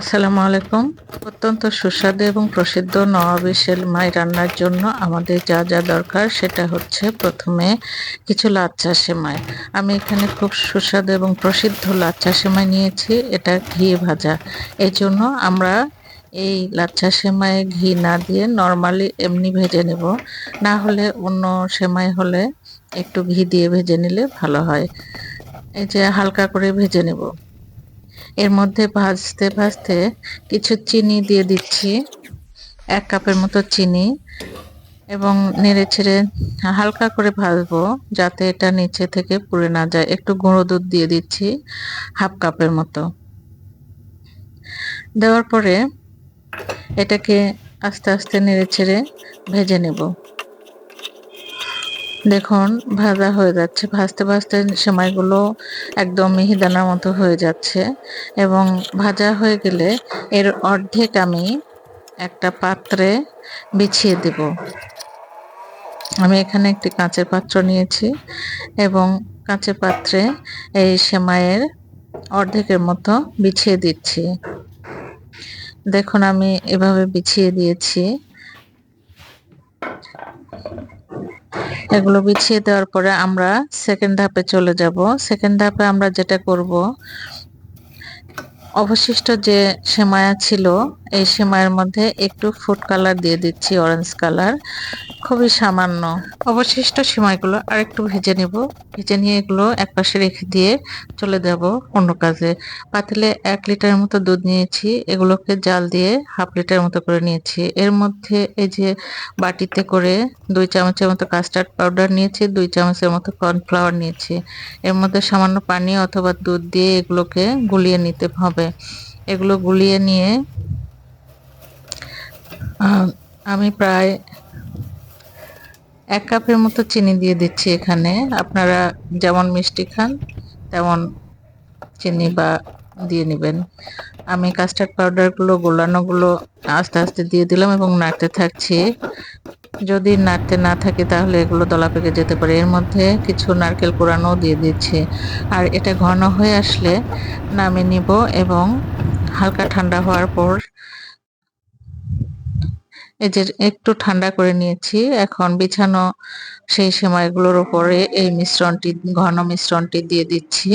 আসসালামু আলাইকুম। অত্যন্ত সুস্বাদু এবং প্রসিদ্ধ নবাবী সেমাই রান্নার জন্য আমাদের যা যা দরকার সেটা হচ্ছে প্রথমে কিছু লাচ্চা সেমাই। আমি এখানে খুব সুস্বাদু এবং প্রসিদ্ধ লাচ্চা সেমাই নিয়েছি, এটা ঘি ভাজা। এই জন্য আমরা এই লাচ্চা সেমাই ঘি না দিয়ে নর্মালি এমনি ভেজে নেব। না হলে অন্য সেমাই হলে একটু ঘি দিয়ে ভেজে নিলে ভালো হয়। এই যে হালকা করে ভেজে নেব। এর মধ্যে ভাজতে ভাজতে কিছু চিনি দিয়ে দিচ্ছি, এক কাপের মতো চিনি এবং নেড়ে ছেড়ে হালকা করে ভাজবো যাতে এটা নিচে থেকে পুড়ে না যায়। একটু গুঁড়ো দুধ দিয়ে দিচ্ছি হাফ কাপের মতো। দেওয়ার পরে এটাকে আস্তে আস্তে নেড়ে ছেড়ে ভেজে নেব। দেখুন, ভাজা হয়ে যাচ্ছে। ভাজতে ভাজতে সেমাইগুলো একদম মিহিদানার মতো হয়ে যাচ্ছে এবং ভাজা হয়ে গেলে এর অর্ধেক আমি একটা পাত্রে বিছিয়ে দেব। আমি এখানে একটি কাঁচের পাত্র নিয়েছি এবং কাঁচের পাত্রে এই সেমাইয়ের অর্ধেকের মতো বিছিয়ে দিচ্ছি। দেখুন, আমি এভাবে বিছিয়ে দিয়েছি। এগুলো বিছিয়ে দেওয়ার পরে আমরা সেকেন্ড ধাপে চলে যাব। সেকেন্ড ধাপে আমরা যেটা করব, অবশিষ্ট যে সেমায়া ছিল, এই সেমাইয়ের মধ্যে একটু ফুড কালার দিয়ে দিচ্ছি অরেঞ্জ কালার খুবই সামান্য। অবশিষ্ট সেমাইগুলো আর একটু ভেজে নেব। ভেজে নিয়ে এগুলো এক পাশে রেখে দিয়ে চলে যাব অন্য কাজে। পাতিলে এক লিটারের মতো দুধ নিয়েছি। এগুলোকে জাল দিয়ে হাফ লিটার মতো করে নিয়েছি। এর মধ্যে এই যে বাটিতে করে দুই চামচের মতো কাস্টার্ড পাউডার নিয়েছি, দুই চামচের মতো কর্নফ্লাওয়ার নিয়েছি। এর মধ্যে সামান্য পানি অথবা দুধ দিয়ে এগুলোকে গুলিয়ে নিতে হবে। এগুলো গুলিয়ে নিয়ে আমি প্রায় এক কাপের মতো চিনি দিয়ে দিচ্ছি এখানে। আপনারা যেমন মিষ্টি খান, তেমন চিনি বা দিয়ে নেবেন। আমি কাস্টার্ড পাউডারগুলো গোলানোগুলো আস্তে আস্তে দিয়ে দিলাম এবং নাড়তে থাকছি। যদি নাড়তে না থাকে তাহলে এগুলো দলা পেকে যেতে পারে। এর মধ্যে কিছু নারকেল কোরানো দিয়ে দিচ্ছি। আর এটা ঘন হয়ে আসলে নামিয়ে নিব এবং হালকা ঠান্ডা হওয়ার পর এই যে একটু ঠান্ডা করে নিয়েছি। এখন বিছানো সেই সেমাইগুলোর উপরে এই মিশ্রণটি, ঘন মিশ্রণটি দিয়ে দিচ্ছি।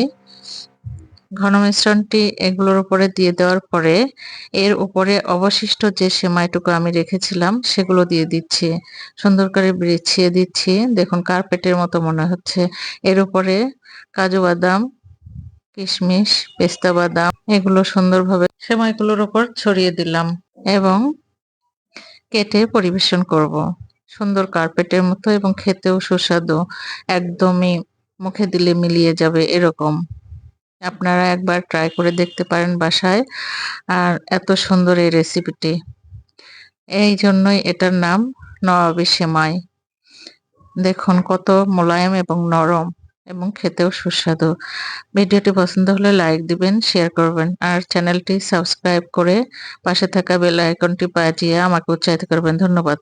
ঘন মিশ্রণটি এগুলোর উপরে দিয়ে দেওয়ার পরে এর উপরে অবশিষ্ট যে সেমাইটুকু আমি রেখেছিলাম সেগুলো দিয়ে দিচ্ছি। সুন্দর করে বিছিয়ে দিচ্ছি। দেখুন কার্পেটের মতো মনে হচ্ছে। এর উপরে কাজু বাদাম, কিশমিশ, পেস্তা বাদাম, এগুলো সুন্দরভাবে সেমাইগুলোর উপর ছড়িয়ে দিলাম। এবং কেটে পরিবেশন করব। সুন্দর কার্পেটের মতো এবং খেতেও সুস্বাদু। একদমই মুখে দিলে মিলিয়ে যাবে এরকম। আপনারা একবার ট্রাই করে দেখতে পারেন বাসায়। আর এত সুন্দর এই রেসিপিটি এই জন্যই এটার নাম নবাবী সেমাই। দেখুন কত মোলায়েম এবং নরম। এবং খেতেও সুস্বাদু। ভিডিওটি পছন্দ হলে লাইক দিবেন শেয়ার করবেন, আর চ্যানেলটি সাবস্ক্রাইব করে পাশে থাকা বেল আইকনটি বাজিয়ে আমাকে উৎসাহিত করবেন। ধন্যবাদ।